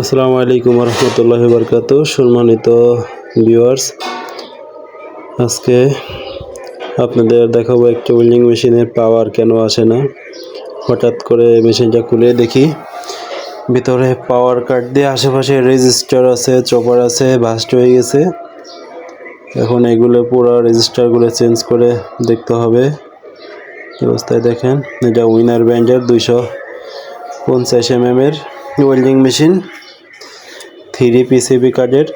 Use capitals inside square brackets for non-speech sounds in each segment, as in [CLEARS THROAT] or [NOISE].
আসসালামু আলাইকুম রহমতুল্লাহ বরকাত সম্মানিত ভিউয়ার্স আজকে আপনাদের দেখাবো একটা ওয়েল্ডিং মেশিনের পাওয়ার কেন আসে না। হঠাৎ করে মেশিনটা খুলে দেখি, ভিতরে পাওয়ার কাট দিয়ে আশেপাশে রেজিস্টার আছে চপার আছে ভাস্ট হয়ে গেছে। এখন এগুলো পুরো রেজিস্টারগুলো চেঞ্জ করে দেখতে হবে। অবস্থায় দেখেন, এটা উইনার ব্যান্ডের দুইশো পঞ্চাশ এম এর ওয়েল্ডিং মেশিন থ্রি পিসিবি কার্ডের।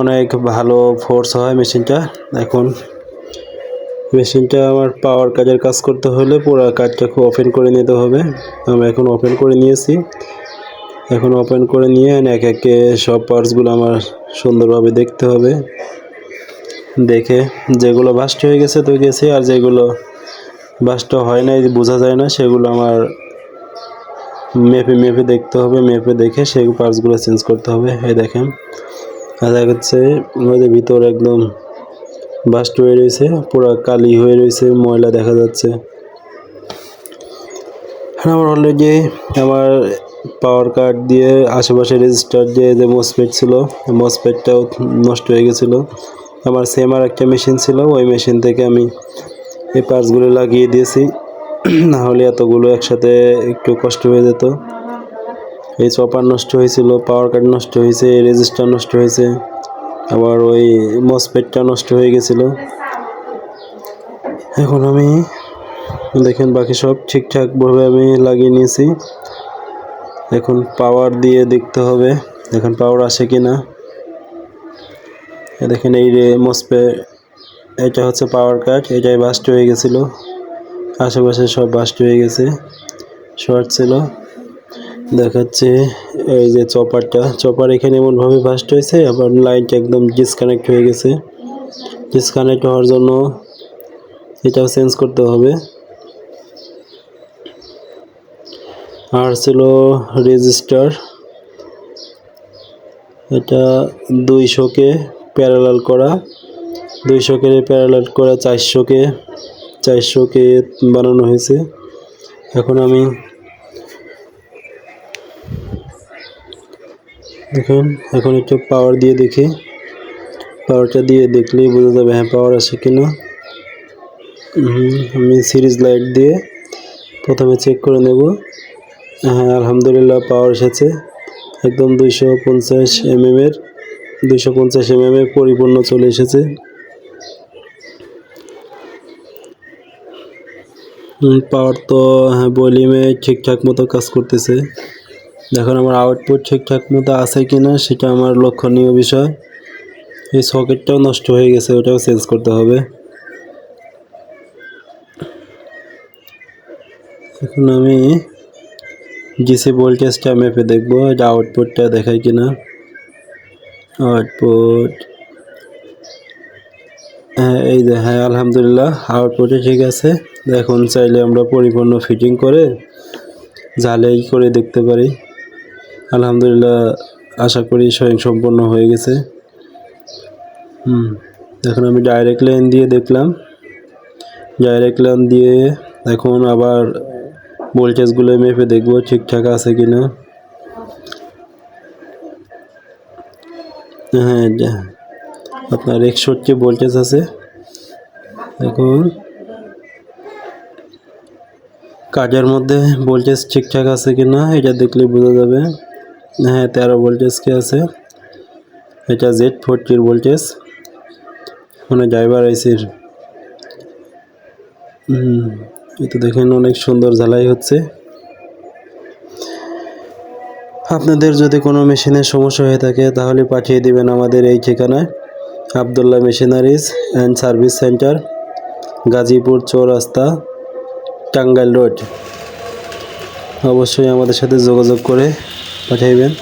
অনেক ভালো ফোর্স হয় মেশিনটা। এখন মেশিনটা আমার পাওয়ার কাজের কাজ করতে হলে পুরো কাজটা খুব ওপেন করে নিতে হবে। আমি এখন ওপেন করে নিয়েছি। এখন ওপেন করে নিয়ে এক একে সব পার্টসগুলো আমার সুন্দরভাবে দেখতে হবে। দেখে যেগুলো বাস্ট হয়ে গেছে তো গেছে, আর যেগুলো বাস্ট হয় নাই, বোঝা যায় না, সেগুলো আমার মেপে মেপে দেখতে হবে, মেপে দেখে সেই পার্টসগুলো চেঞ্জ করতে হবে। এই দেখেন, আর দেখা যাচ্ছে ওদের ভিতর একদম বাস্ট হয়ে রয়েছে, পুরো কালি হয়ে রয়েছে, ময়লা দেখা যাচ্ছে। আমার অলরেডি আমার পাওয়ার কার্ড দিয়ে আশেপাশে রেজিস্টার দিয়ে যে মসপেট ছিল মসপেটটাও নষ্ট হয়ে গেছিল। আমার সেম আর একটা মেশিন ছিল, ওই মেশিন থেকে আমি এই পার্টসগুলো লাগিয়ে দিয়েছি। [CLEARS THROAT] না হলে এতগুলো একসাথে একটু কষ্ট হয়ে যেত। এই চপার নষ্ট হয়েছিল পাওয়ার কার্ড নষ্ট হয়েছে রেজিস্টার নষ্ট হয়েছে, আবার ওই মসপেটটা নষ্ট হয়ে গেছিল। এখন আমি দেখেন বাকি সব ঠিকঠাকভাবে আমি লাগিয়ে নিয়েছি। এখন পাওয়ার দিয়ে দেখতে হবে, এখন পাওয়ার আসে কি না দেখেন এই মসপে এটা হচ্ছে পাওয়ার কাট এটাই বাস্ট হয়ে গেছিল। আশেপাশে সব বাস্ট হয়ে গেছে। শর্ট ছিল। দেখাচ্ছে এই যে চপারটা। চপার এখানে এমনভাবে বাস্ট হয়েছে, আবার লাইনটা একদম ডিসকানেক্ট হয়ে গেছে। ডিসকানেক্ট হওয়ার জন্য এটাও চেঞ্জ করতে হবে। আর ছিল রেজিস্টার এটা দুইশোকে প্যারালাল করা। দুইশোকে প্যারালাল করা, চারশোকে। চারশোকে বানানো হয়েছে। এখন আমি দেখুন এখন একটু পাওয়ার দিয়ে দেখি। পাওয়ারটা দিয়ে দেখলেই বোঝা যাবে হ্যাঁ পাওয়ার আছে কিনা। হুম, আমি সিরিজ লাইট দিয়ে প্রথমে চেক করে নেব। হ্যাঁ আলহামদুলিল্লাহ পাওয়ার এসেছে। একদম দুইশো পঞ্চাশ এমএম এর দুইশো পঞ্চাশ এমএম এর পরিপূর্ণ চলে এসেছে। পাওয়ার তো হ্যাঁ ভলিউমে ঠিকঠাক মতো কাজ করতেছে। এখন আমার আউটপুট ঠিকঠাক মতো আছে কি না সেটা আমার লক্ষণীয় বিষয়। এই সকেটটাও নষ্ট হয়ে গেছে, ওটাও চেঞ্জ করতে হবে। এখন আমি ডিসি ভোল্টেজটা মেপে দেখব, এটা আউটপুটটা দেখায় কি না আউটপুট হ্যাঁ এই যে হ্যাঁ আলহামদুলিল্লাহ আউটপুটে ঠিক আছে। এখন চাইলে আমরা পরিপূর্ণ ফিটিং করে ঝালাই করে দেখতে পারি। আলহামদুলিল্লাহ, আশা করি স্বয়ংসম্পন্ন হয়ে গেছে। হুম, এখন আমি ডাইরেক্ট লাইন দিয়ে দেখলাম। ডাইরেক্ট লাইন দিয়ে এখন আবার ভোল্টেজগুলো মেপে দেখব ঠিকঠাক আছে কি না হ্যাঁ আপনার একষট্টি ভোল্টেজ আছে। এখন কাজের মধ্যে ভোল্টেজ ঠিকঠাক আছে কি না এটা দেখলে বোঝা যাবে। হ্যাঁ তেরো ভোল্টেজ কি আছে? এটা জেড ফোরটির ভোল্টেজ মানে ড্রাইভার আইসির হুম এটা দেখেন অনেক সুন্দর ঝালাই হচ্ছে। আপনাদের যদি কোনো মেশিনের সমস্যা হয়ে থাকে তাহলে পাঠিয়ে দিবেন আমাদের এই ঠিকানায়। Abdullah machineries and service centre, Gazipur Chowrasta. Tangail road. অবশ্যই আমাদের সাথে যোগাযোগ করে পাঠাইবেন।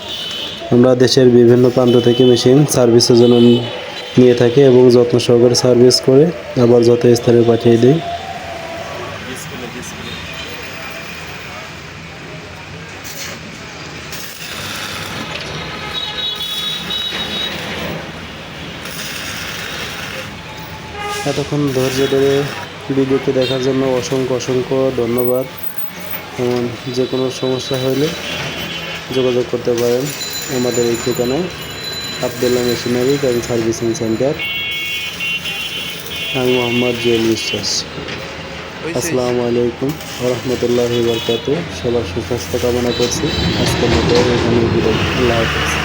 আমরা দেশের বিভিন্ন প্রান্ত থেকে মেশিন সার্ভিসের জন্য নিয়ে থাকি এবং যত্ন সহকারে সার্ভিস করে আবার যত স্থানে পাঠিয়ে দিই। এতক্ষণ ধৈর্য ধরে ভিডিওটি দেখার জন্য অসংখ্য অসংখ্য ধন্যবাদ। এবং যে কোনো সমস্যা হলে যোগাযোগ করতে পারেন আমাদের এই ঠিকানা Abdullah machinery and servicing centre. আমি মোহাম্মদ জুয়েল বিশ্বাস। আসসালামু আলাইকুম রহমতুল্লাহ বরকাত সবার সুস্বাস্থ্য কামনা করছি। আজকের মতো এখানে বিদায়। আল্লাহ হাফেজ।